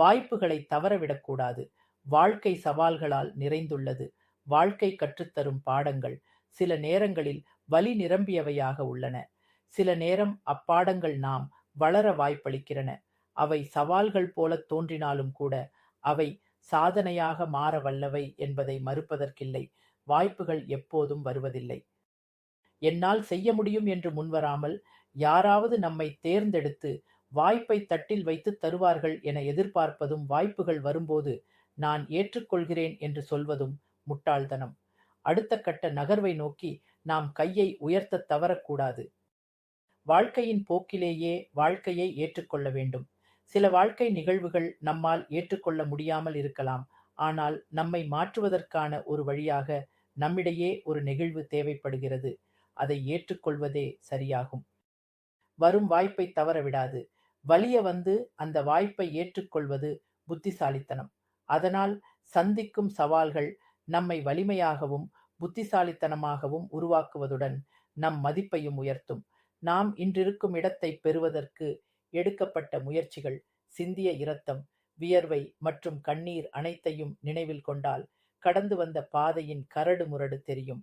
வாய்ப்புகளை தவறவிடக்கூடாது. வாழ்க்கை சவால்களால் நிறைந்துள்ளது. வாழ்க்கை கற்றுத்தரும் பாடங்கள் சில நேரங்களில் வலி நிரம்பியவையாக உள்ளன. சில நேரம் அப்பாடங்கள் நாம் வளர வாய்ப்பளிக்கிறன அவை சவால்கள் போல தோன்றினாலும் கூட அவை சாதனையாக மாற வல்லவை என்பதை மறுப்பதற்கில்லை. வாய்ப்புகள் எப்போதும் வருவதில்லை. என்னால் செய்ய முடியும் என்று முன்வராமல் யாராவது நம்மை தேர்ந்தெடுத்து வாய்ப்பை தட்டில் வைத்து தருவார்கள் என எதிர்பார்ப்பதும் வாய்ப்புகள் வரும்போது நான் ஏற்றுக்கொள்கிறேன் என்று சொல்வதும் முட்டாள்தனம். அடுத்த கட்ட நகர்வை நோக்கி நாம் கையை உயர்த்த தவறக்கூடாது. வாழ்க்கையின் போக்கிலேயே வாழ்க்கையை ஏற்றுக்கொள்ள வேண்டும். சில வாழ்க்கை நிகழ்வுகள் நம்மால் ஏற்றுக்கொள்ள முடியாமல் இருக்கலாம். ஆனால் நம்மை மாற்றுவதற்கான ஒரு வழியாக நம்மிடையே ஒரு நெகிழ்வு தேவைப்படுகிறது. அதை ஏற்றுக்கொள்வதே சரியாகும். வரும் வாய்ப்பை தவறவிடாது வலிய வந்து அந்த வாய்ப்பை ஏற்றுக்கொள்வது புத்திசாலித்தனம். அதனால் சந்திக்கும் சவால்கள் நம்மை வலிமையாகவும் புத்திசாலித்தனமாகவும் உருவாக்குவதுடன் நம் மதிப்பையும் உயர்த்தும். நாம் இன்றிருக்கும் இடத்தை பெறுவதற்கு எடுக்கப்பட்ட முயற்சிகள் சிந்திய இரத்தம் வியர்வை மற்றும் கண்ணீர் அனைத்தையும் நினைவில் கொண்டால் கடந்து வந்த பாதையின் கரடு முரடு தெரியும்.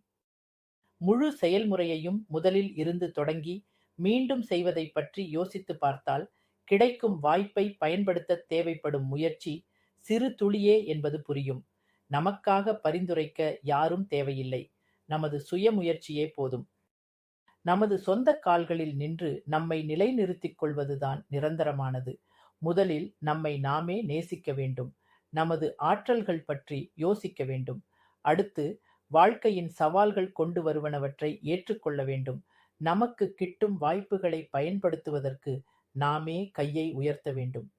முழு செயல்முறையையும் முதலில் இருந்து தொடங்கி மீண்டும் செய்வதை பற்றி யோசித்து பார்த்தால் கிடைக்கும் வாய்ப்பை பயன்படுத்த தேவைப்படும் முயற்சி சிறு துளியே என்பது புரியும். நமக்காக பரிந்துரைக்க யாரும் தேவையில்லை. நமது சுய முயற்சியே போதும். நமது சொந்த கால்களில் நின்று நம்மை நிலைநிறுத்திக் கொள்வதுதான் நிரந்தரமானது. முதலில் நம்மை நாமே நேசிக்க வேண்டும். நமது ஆற்றல்கள் பற்றி யோசிக்க வேண்டும். அடுத்து வாழ்க்கையின் சவால்கள் கொண்டு வருவனவற்றை ஏற்றுக்கொள்ள வேண்டும். நமக்கு கிட்டும் வாய்ப்புகளை பயன்படுத்துவதற்கு நாமே கையை உயர்த்த வேண்டும்.